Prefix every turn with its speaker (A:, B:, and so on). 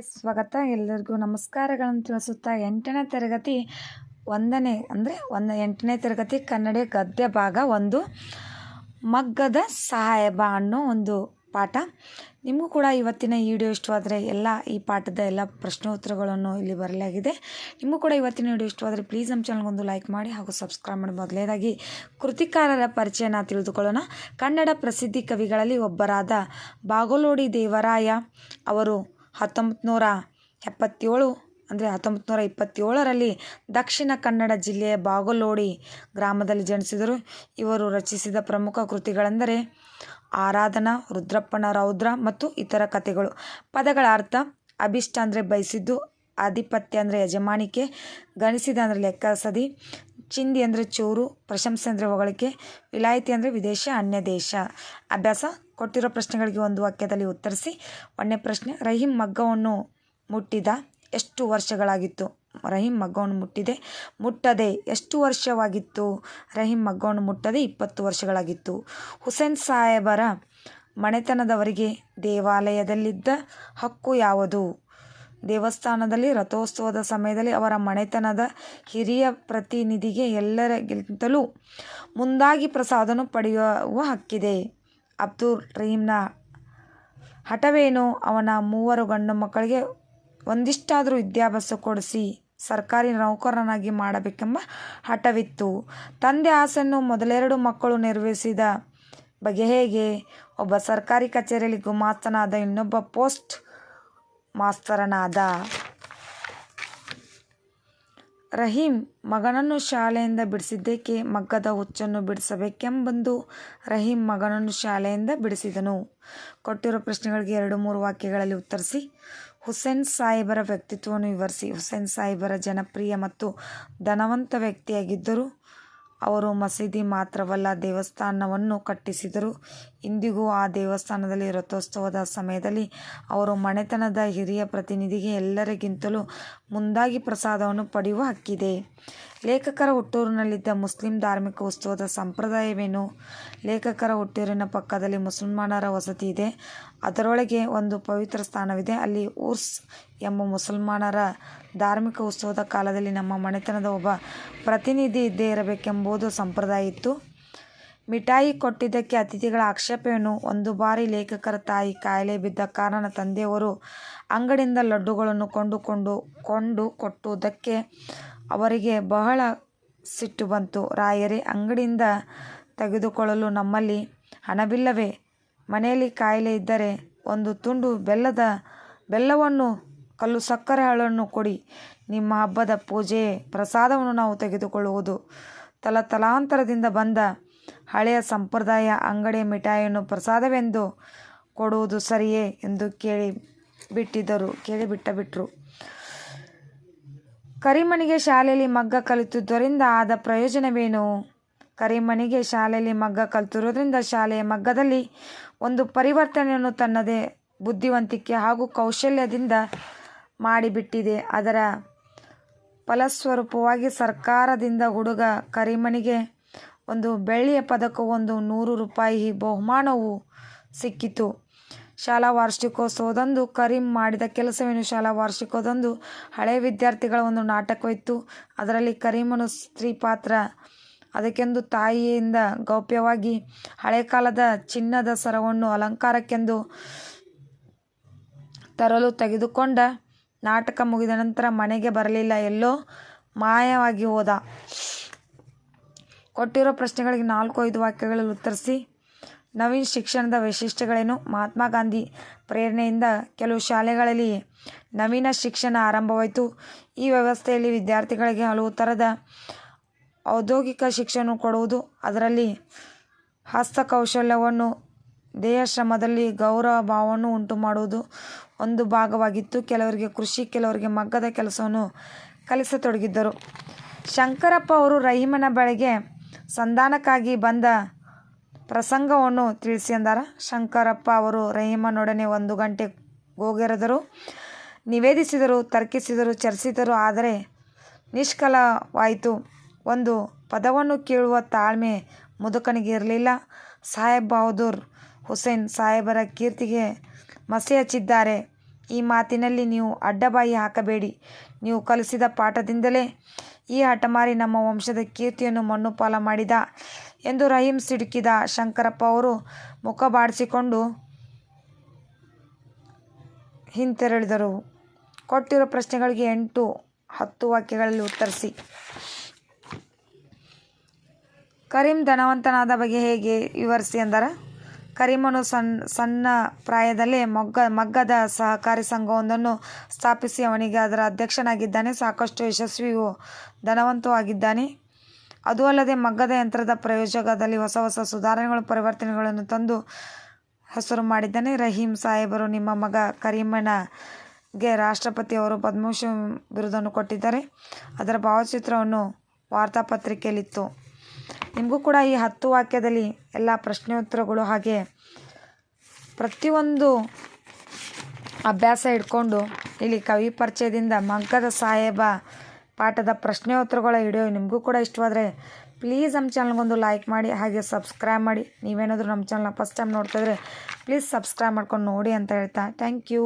A: ಸ್ವಾಗತ. ಎಲ್ಲರಿಗೂ ನಮಸ್ಕಾರಗಳನ್ನು ತಿಳಿಸುತ್ತಾ ಎಂಟನೇ ತರಗತಿ ಒಂದನೇ, ಅಂದರೆ ಒಂದು, ಎಂಟನೇ ತರಗತಿ ಕನ್ನಡ ಗದ್ಯ ಭಾಗ ಒಂದು, ಮಗ್ಗದ ಸಾಹೇಬ ಅನ್ನೋ ಒಂದು ಪಾಠ. ನಿಮಗೂ ಕೂಡ ಇವತ್ತಿನ ವಿಡಿಯೋ ಇಷ್ಟವಾದರೆ ಎಲ್ಲ, ಈ ಪಾಠದ ಎಲ್ಲ ಪ್ರಶ್ನೋತ್ತರಗಳನ್ನು ಇಲ್ಲಿ ಬರಲಾಗಿದೆ ನಿಮಗೂ ಕೂಡ ಇವತ್ತಿನ ವಿಡಿಯೋ ಇಷ್ಟವಾದರೆ ಪ್ಲೀಸ್ ನಮ್ಮ ಚಾನಲ್ಗೊಂದು ಲೈಕ್ ಮಾಡಿ ಹಾಗೂ ಸಬ್ಸ್ಕ್ರೈಬ್ ಮಾಡಿ. ಮೊದಲನೇದಾಗಿ, ಕೃತಿಕಾರರ ಪರಿಚಯನ ತಿಳಿದುಕೊಳ್ಳೋಣ. ಕನ್ನಡ ಪ್ರಸಿದ್ಧಿ ಕವಿಗಳಲ್ಲಿ ಒಬ್ಬರಾದ ಬಾಗಲೋಡಿ ದೇವರಾಯ ಅವರು ಹತ್ತೊಂಬತ್ತು ನೂರ ಎಪ್ಪತ್ತೇಳು ಅಂದರೆ ಹತ್ತೊಂಬತ್ತು ನೂರ ಇಪ್ಪತ್ತೇಳರಲ್ಲಿ ದಕ್ಷಿಣ ಕನ್ನಡ ಜಿಲ್ಲೆಯ ಬಾಗಲೋಡಿ ಗ್ರಾಮದಲ್ಲಿ ಜನಿಸಿದರು. ಇವರು ರಚಿಸಿದ ಪ್ರಮುಖ ಕೃತಿಗಳೆಂದರೆ ಆರಾಧನಾ, ರುದ್ರಪ್ಪನ ರೌದ್ರ ಮತ್ತು ಇತರ ಕಥೆಗಳು. ಪದಗಳ ಅರ್ಥ ಅಭಿಷ್ಟ ಅಂದರೆ ಬಯಸಿದ್ದು, ಆಧಿಪತ್ಯ ಅಂದರೆ ಯಜಮಾನಿಕೆ, ಗಣಿಸಿದ ಅಂದರೆ ಲೆಕ್ಕಸದಿ ಚಿಂದಿ ಅಂದರೆ ಚೂರು, ಪ್ರಶಂಸೆ ಅಂದರೆ ಹೊಗಳಿಕೆ, ವಿಲಾಯಿತಿ ಅಂದರೆ ವಿದೇಶ, ಅನ್ಯ ದೇಶ. ಅಭ್ಯಾಸ, ಕೊಟ್ಟಿರೋ ಪ್ರಶ್ನೆಗಳಿಗೆ ಒಂದು ವಾಕ್ಯದಲ್ಲಿ ಉತ್ತರಿಸಿ, ಒಂದನೇ ಪ್ರಶ್ನೆ, ರಹೀಂ ಮಗ್ಗವನ್ನು ಮುಟ್ಟಿದ ಎಷ್ಟು ವರ್ಷಗಳಾಗಿತ್ತು? ರಹೀಂ ಮಗ್ಗವನ್ನು ಮುಟ್ಟಿದೆ, ಮುಟ್ಟದೆ ಎಷ್ಟು ವರ್ಷವಾಗಿತ್ತು? ರಹೀಂ ಮಗ್ಗವನ್ನು ಮುಟ್ಟದೆ ಇಪ್ಪತ್ತು ವರ್ಷಗಳಾಗಿತ್ತು. ಹುಸೇನ್ ಸಾಹೇಬರ ಮನೆತನದವರಿಗೆ ದೇವಾಲಯದಲ್ಲಿದ್ದ ಹಕ್ಕು ಯಾವುದು? ದೇವಸ್ಥಾನದಲ್ಲಿ, ರಥೋತ್ಸವದ ಸಮಯದಲ್ಲಿ ಅವರ ಮನೆತನದ ಹಿರಿಯ ಪ್ರತಿನಿಧಿಗೆ ಎಲ್ಲರಿಗಿಂತಲೂ ಮುಂದಾಗಿ ಪ್ರಸಾದನು ಪಡೆಯುವ ಹಕ್ಕಿದೆ. ಅಬ್ದುಲ್ ರಹೀಮ್ನ ಹಠವೇನು ಅವನ ಮೂವರು ಗಂಡು ಮಕ್ಕಳಿಗೆ ಒಂದಿಷ್ಟಾದರೂ ವಿದ್ಯಾಭ್ಯಾಸ ಕೊಡಿಸಿ ಸರ್ಕಾರಿ ನೌಕರನಾಗಿ ಮಾಡಬೇಕೆಂಬ ಹಠವಿತ್ತು. ತಂದೆ ಆಸೆಯನ್ನು ಮೊದಲೆರಡು ಮಕ್ಕಳು ನಿರ್ವಹಿಸಿದ ಬಗೆ ಹೇಗೆ ಒಬ್ಬ ಸರ್ಕಾರಿ ಕಚೇರಿಯಲ್ಲಿ ಗುಮಾಸ್ತನಾದ ಇನ್ನೊಬ್ಬ ಪೋಸ್ಟ್ ಮಾಸ್ತರನಾದ ರಹೀಂ ಮಗನನ್ನು ಶಾಲೆಯಿಂದ ಬಿಡಿಸಿದ್ದಕ್ಕೆ ಮಗ್ಗದ ಹುಚ್ಚನ್ನು ಬಿಡಿಸಬೇಕೆಂಬಂದು ರಹೀಂ ಮಗನನ್ನು ಶಾಲೆಯಿಂದ ಬಿಡಿಸಿದನು. ಕೊಟ್ಟಿರೋ ಪ್ರಶ್ನೆಗಳಿಗೆ ಎರಡು ಮೂರು ವಾಕ್ಯಗಳಲ್ಲಿ ಉತ್ತರಿಸಿ. ಹುಸೇನ್ ಸಾಹೇಬರ ವ್ಯಕ್ತಿತ್ವವನ್ನು ವಿವರಿಸಿ. ಹುಸೇನ್ ಸಾಹೇಬರ ಜನಪ್ರಿಯ ಮತ್ತು ಧನವಂತ ವ್ಯಕ್ತಿಯಾಗಿದ್ದರು. ಅವರು ಮಸೀದಿ ಮಾತ್ರವಲ್ಲ, ದೇವಸ್ಥಾನವನ್ನು ಕಟ್ಟಿಸಿದರು. ಇಂದಿಗೂ ಆ ದೇವಸ್ಥಾನದಲ್ಲಿ ರಥೋತ್ಸವದ ಸಮಯದಲ್ಲಿ ಅವರು ಮನೆತನದ ಹಿರಿಯ ಪ್ರತಿನಿಧಿಗೆ ಎಲ್ಲರಿಗಿಂತಲೂ ಮುಂದಾಗಿ ಪ್ರಸಾದವನ್ನು ಪಡೆಯುವ ಹಕ್ಕಿದೆ. ಲೇಖಕರ ಹುಟ್ಟೂರಿನಲ್ಲಿದ್ದ ಮುಸ್ಲಿಂ ಧಾರ್ಮಿಕ ಉತ್ಸವದ ಸಂಪ್ರದಾಯವೇನು? ಲೇಖಕರ ಹುಟ್ಟೂರಿನ ಪಕ್ಕದಲ್ಲಿ ಮುಸಲ್ಮಾನರ ವಸತಿ ಇದೆ. ಅದರೊಳಗೆ ಒಂದು ಪವಿತ್ರ ಸ್ಥಾನವಿದೆ. ಅಲ್ಲಿ ಉರ್ಸ್ ಎಂಬ ಮುಸಲ್ಮಾನರ ಧಾರ್ಮಿಕ ಉತ್ಸವದ ಕಾಲದಲ್ಲಿ ನಮ್ಮ ಮನೆತನದ ಒಬ್ಬ ಪ್ರತಿನಿಧಿ ಇದ್ದೇ ಇರಬೇಕೆಂಬುದು ಸಂಪ್ರದಾಯ ಇತ್ತು. ಮಿಠಾಯಿ ಕೊಟ್ಟಿದ್ದಕ್ಕೆ ಅತಿಥಿಗಳ ಆಕ್ಷೇಪವೇನು? ಒಂದು ಬಾರಿ ಲೇಖಕರ ತಾಯಿ ಕಾಯಿಲೆ ಬಿದ್ದ ಕಾರಣ ತಂದೆಯವರು ಅಂಗಡಿಯಿಂದ ಲಡ್ಡುಗಳನ್ನು ಕೊಂಡುಕೊಂಡು ಕೊಂಡು ಕೊಟ್ಟುದಕ್ಕೆ ಅವರಿಗೆ ಬಹಳ ಸಿಟ್ಟು ಬಂತು. ರಾಯರೇ, ಅಂಗಡಿಯಿಂದ ತೆಗೆದುಕೊಳ್ಳಲು ನಮ್ಮಲ್ಲಿ ಹಣವಿಲ್ಲವೇ? ಮನೆಯಲ್ಲಿ ಕಾಯಿಲೆ ಇದ್ದರೆ ಒಂದು ತುಂಡು ಬೆಲ್ಲದ ಬೆಲ್ಲವನ್ನು, ಕಲ್ಲು ಸಕ್ಕರೆ ಹಾಳನ್ನು ಕೊಡಿ. ನಿಮ್ಮ ಹಬ್ಬದ ಪೂಜೆ ಪ್ರಸಾದವನ್ನು ನಾವು ತೆಗೆದುಕೊಳ್ಳುವುದು. ತಲತಲಾಂತರದಿಂದ ಬಂದ ಹಳೆಯ ಸಂಪ್ರದಾಯ ಅಂಗಡಿಯ ಮಿಠಾಯಿಯನ್ನು ಪ್ರಸಾದವೆಂದು ಕೊಡುವುದು ಸರಿಯೇ ಎಂದು ಕೇಳಿ ಬಿಟ್ಟಿದ್ದರು ಕೇಳಿ ಬಿಟ್ಟ ಬಿಟ್ಟರು ಕರಿಮಣಿಗೆ ಶಾಲೆಯಲ್ಲಿ ಮಗ್ಗ ಕಲಿತಿದ್ದರಿಂದ ಆದ ಪ್ರಯೋಜನವೇನು? ಕರಿಮನಿಗೆ ಶಾಲೆಯಲ್ಲಿ ಮಗ್ಗ ಕಲ್ತಿರೋದ್ರಿಂದ ಶಾಲೆಯ ಮಗ್ಗದಲ್ಲಿ ಒಂದು ಪರಿವರ್ತನೆಯನ್ನು ತನ್ನದೇ ಬುದ್ಧಿವಂತಿಕೆ ಹಾಗೂ ಕೌಶಲ್ಯದಿಂದ ಮಾಡಿಬಿಟ್ಟಿದೆ. ಅದರ ಫಲಸ್ವರೂಪವಾಗಿ ಸರ್ಕಾರದಿಂದ ಹುಡುಗ ಕರಿಮನಿಗೆ ಒಂದು ಬೆಳ್ಳಿಯ ಒಂದು ನೂರು ರೂಪಾಯಿ ಬಹುಮಾನವು ಸಿಕ್ಕಿತು. ಶಾಲಾ ವಾರ್ಷಿಕೋತ್ಸವದಂದು ಕರೀಂ ಮಾಡಿದ ಕೆಲಸವೇನು? ಶಾಲಾ ವಾರ್ಷಿಕೋದಂದು ಹಳೆಯ ವಿದ್ಯಾರ್ಥಿಗಳ ಒಂದು ನಾಟಕವಿತ್ತು. ಅದರಲ್ಲಿ ಕರೀಮನು ಸ್ತ್ರೀ ಪಾತ್ರ ಅದಕ್ಕೆಂದು ತಾಯಿಯಿಂದ ಗೌಪ್ಯವಾಗಿ ಹಳೆ ಕಾಲದ ಚಿನ್ನದ ಸರವನ್ನು ಅಲಂಕಾರಕ್ಕೆಂದು ತರಲು ತೆಗೆದುಕೊಂಡ ನಾಟಕ ಮುಗಿದ ನಂತರ ಮನೆಗೆ ಬರಲಿಲ್ಲ. ಎಲ್ಲೋ ಮಾಯವಾಗಿ ಹೋದ. ಕೊಟ್ಟಿರೋ ಪ್ರಶ್ನೆಗಳಿಗೆ ನಾಲ್ಕು, ಐದು ವಾಕ್ಯಗಳಲ್ಲಿ ಉತ್ತರಿಸಿ. ನವೀನ್ ಶಿಕ್ಷಣದ ವೈಶಿಷ್ಟ್ಯಗಳೇನು? ಮಹಾತ್ಮ ಗಾಂಧಿ ಪ್ರೇರಣೆಯಿಂದ ಕೆಲವು ಶಾಲೆಗಳಲ್ಲಿ ನವೀನ ಶಿಕ್ಷಣ ಆರಂಭವಾಯಿತು. ಈ ವ್ಯವಸ್ಥೆಯಲ್ಲಿ ವಿದ್ಯಾರ್ಥಿಗಳಿಗೆ ಹಲವು ಥರದ ಔದ್ಯೋಗಿಕ ಶಿಕ್ಷಣ ಕೊಡುವುದು. ಅದರಲ್ಲಿ ಹಸ್ತಕೌಶಲ್ಯವನ್ನು, ದೇಹಶ್ರಮದಲ್ಲಿ ಗೌರವ ಭಾವವನ್ನು ಉಂಟು ಮಾಡುವುದು ಒಂದು ಭಾಗವಾಗಿತ್ತು. ಕೆಲವರಿಗೆ ಕೃಷಿ, ಕೆಲವರಿಗೆ ಮಗ್ಗದ ಕೆಲಸವನ್ನು ಕಲಿಸತೊಡಗಿದ್ದರು. ಶಂಕರಪ್ಪ ಅವರು ರಹೀಮನ ಬಳಿಗೆ ಸಂಧಾನಕ್ಕಾಗಿ ಬಂದ ಪ್ರಸಂಗವನ್ನು ತಿಳಿಸಿ ಅಂದಾರ ಶಂಕರಪ್ಪ ಅವರು ರಹೀಮನೊಡನೆ ಒಂದು ಗಂಟೆ ಹೋಗಿರದರು ನಿವೇದಿಸಿದರು, ತರ್ಕಿಸಿದರು, ಚರ್ಚಿಸಿದರು, ಆದರೆ ನಿಷ್ಫಲವಾಯಿತು ಒಂದು ಪದವನ್ನು ಕೇಳುವ ತಾಳ್ಮೆ ಮುದುಕನಿಗೆ ಇರಲಿಲ್ಲ. ಸಾಹೇಬ್ ಬಹದ್ದೂರ್ ಹುಸೇನ್ ಸಾಹೇಬರ ಕೀರ್ತಿಗೆ ಮಸಿ ಹಚ್ಚಿದ್ದಾರೆ. ಈ ಮಾತಿನಲ್ಲಿ ನೀವು ಅಡ್ಡಬಾಯಿ ಹಾಕಬೇಡಿ. ನೀವು ಕಲಿಸಿದ ಪಾಠದಿಂದಲೇ ಈ ಹಠಮಾರಿ ನಮ್ಮ ವಂಶದ ಕೀರ್ತಿಯನ್ನು ಮಣ್ಣುಪಾಲ ಮಾಡಿದ ಎಂದು ರಹೀಂ ಸಿಡುಕಿದ ಶಂಕರಪ್ಪ ಅವರು ಮುಖ ಬಾಡಿಸಿಕೊಂಡು ಹಿಂತೆರಳಿದರು. ಕೊಟ್ಟಿರೋ ಪ್ರಶ್ನೆಗಳಿಗೆ ಎಂಟು ಹತ್ತು ವಾಕ್ಯಗಳಲ್ಲಿ ಉತ್ತರಿಸಿ. ಕರೀಂ ಧನವಂತನಾದ ಬಗ್ಗೆ ಹೇಗೆ ವಿವರಿಸಿ ಅಂದರೆ? ಕರೀಮನು ಸಣ್ಣ ಸಣ್ಣ ಪ್ರಾಯದಲ್ಲೇ ಮೊಗ್ಗ, ಮಗ್ಗದ ಸಹಕಾರಿ ಸಂಘವೊಂದನ್ನು ಸ್ಥಾಪಿಸಿ ಅವನಿಗೆ ಅದರ ಅಧ್ಯಕ್ಷನಾಗಿದ್ದಾನೆ. ಸಾಕಷ್ಟು ಯಶಸ್ವಿಯು ಧನವಂತೂ ಆಗಿದ್ದಾನೆ. ಅದೂ ಅಲ್ಲದೆ ಮಗ್ಗದ ಯಂತ್ರದ ಪ್ರಯೋಜಕದಲ್ಲಿ ಹೊಸ ಹೊಸ ಸುಧಾರಣೆಗಳು, ಪರಿವರ್ತನೆಗಳನ್ನು ತಂದು ಹೆಸರು ಮಾಡಿದ್ದಾನೆ. ರಹೀಂ ಸಾಹೇಬರು ನಿಮ್ಮ ಮಗ ಕರೀಮನಿಗೆ ರಾಷ್ಟ್ರಪತಿಯವರು ಪದ್ಮಭೂಷಣ ಬಿರುದನ್ನು ಕೊಟ್ಟಿದ್ದಾರೆ. ಅದರ ಭಾವಚಿತ್ರವನ್ನು ವಾರ್ತಾಪತ್ರಿಕೆಯಲ್ಲಿತ್ತು. ನಿಮಗೂ ಕೂಡ ಈ ಹತ್ತು ವಾಕ್ಯದಲ್ಲಿ ಎಲ್ಲ ಪ್ರಶ್ನೋತ್ತರಗಳು ಹಾಗೆ ಪ್ರತಿಯೊಂದು ಅಭ್ಯಾಸ ಇಟ್ಕೊಂಡು ಇಲ್ಲಿ ಕವಿ ಪರಿಚಯದಿಂದ ಮಗ್ಗದ ಸಾಹೇಬ ಪಾಠದ ಪ್ರಶ್ನೋತ್ತರಗಳ ವಿಡಿಯೋ ನಿಮಗೂ ಕೂಡ ಇಷ್ಟವಾದರೆ ಪ್ಲೀಸ್ ನಮ್ಮ ಚಾನಲ್ಗೊಂದು ಲೈಕ್ ಮಾಡಿ, ಹಾಗೆ ಸಬ್ಸ್ಕ್ರೈಬ್ ಮಾಡಿ. ನೀವೇನಾದರೂ ನಮ್ಮ ಚಾನಲ್ನ ಫಸ್ಟ್ ಟೈಮ್ ನೋಡ್ತಾಯಿದ್ರೆ ಪ್ಲೀಸ್ ಸಬ್ಸ್ಕ್ರೈಬ್ ಮಾಡ್ಕೊಂಡು ನೋಡಿ ಅಂತ ಹೇಳ್ತಾ. Thank you